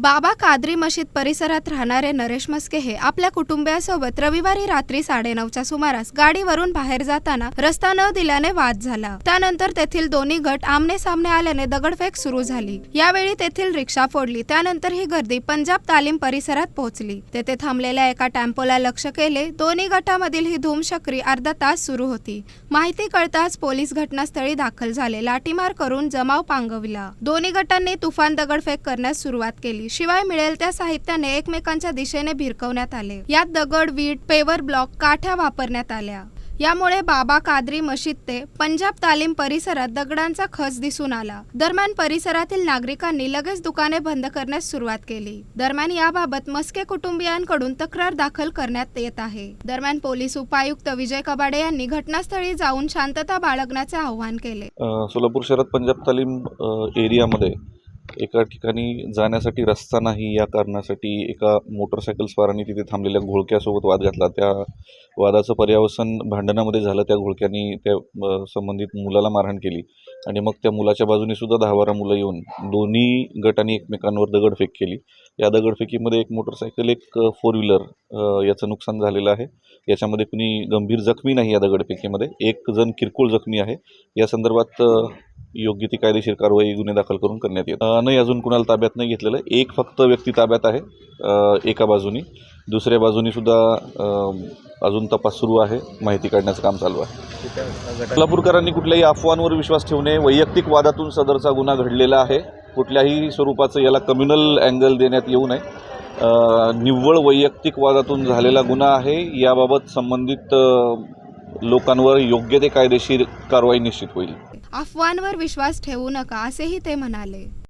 बाबा कादरी मशीद परिसरात राहणारे नरेश मस्के हे आपल्या कुटुंबियासोबत रविवारी रात्री साडेनऊच्या सुमारास गाडीवरून बाहेर जाताना रस्ता न दिल्याने वाद झाला. त्यानंतर तेथील दोन्ही गट आमने सामने आल्याने दगडफेक सुरू झाली. यावेळी तेथील रिक्षा फोडली. त्यानंतर ही गर्दी पंजाब तालीम परिसरात पोहोचली. तेथे थांबलेल्या एका टेम्पोला लक्ष केले. दोन्ही गटामधील ही धूमशक्री अर्धा तास सुरू होती. माहिती कळताच पोलीस घटनास्थळी दाखल झाले. लाठीमार करून जमाव पांगविला. दोन्ही गटांनी तुफान दगडफेक करण्यास सुरुवात केली. शिवाय मिळेल त्या साहित्याने एकमेकांच्या दिशेने भिरकवण्यात आले. यात दगड वीट पेवर ब्लॉक काठ्या वापरण्यात आल्या. यामुळे बाबा कादरी मशीद ते पंजाब तालीम परिसरात दगडांचा खच दिसून आला. दरम्यान परिसरातील नागरिकांनी लगेच दुकाने बंद करण्यास सुरुवात केली. दरम्यान याबाबत मस्के कुटुंबियांकडून तक्रार दाखल करण्यात येत आहे. दरम्यान पोलीस उपायुक्त विजय कबाडे यांनी घटनास्थळी जाऊन शांतता बाळगण्याचे आवाहन केले. सोलापूर शहरात पंजाब तालीम एरियामध्ये एका ठिकाणी जाण्यासाठी रस्ता नाही या कारणासाठी एका मोटरसायकल स्वाराने तिथे थांबलेल्या घोळक्यासोबत वाद घातला. त्या वादाचं पर्यावसन भांडणामध्ये झालं त्या घोळक्यानी त्या संबंधित मुलाला मारहाण केली. आणि मग त्या मुलाच्या बाजूने सुद्धा दहा बारा मुलं येऊन दोन्ही गटांनी एकमेकांवर दगडफेक केली. या दगडफेकीमध्ये एक मोटरसायकल एक फोर व्हीलर याचं नुकसान झालेलं आहे. याच्यामध्ये कुणी गंभीर जखमी नाही या दगडफेकीमध्ये. एक जण किरकोळ जखमी आहे. या संदर्भात योग्य ती कायदेशीर कारवाई गुन्हे दाखल करून करण्यात येत नाही अजून कुणाला ताब्यात नाही घेतलेलं. आहे. एक फक्त व्यक्ती ताब्यात आहे एका बाजूनी. दुसऱ्या बाजूनी सुद्धा अजून तपास सुरू आहे माहिती काढण्याचं काम चालू आहे. कोल्हापूरकरांनी कुठल्याही अफवांवर विश्वास ठेवणे वैयक्तिक वादातून सदरचा गुन्हा घडलेला आहे. कुठल्याही स्वरूपाचं याला कम्युनल अँगल देण्यात येऊ नये. निव्वळ वैयक्तिक वादातून झालेला गुन्हा आहे. याबाबत संबंधित लोकांवर योग्य ते कायदेशीर कारवाई निश्चित होईल. अफवांवर विश्वास ठेवू नका असेही ते म्हणाले.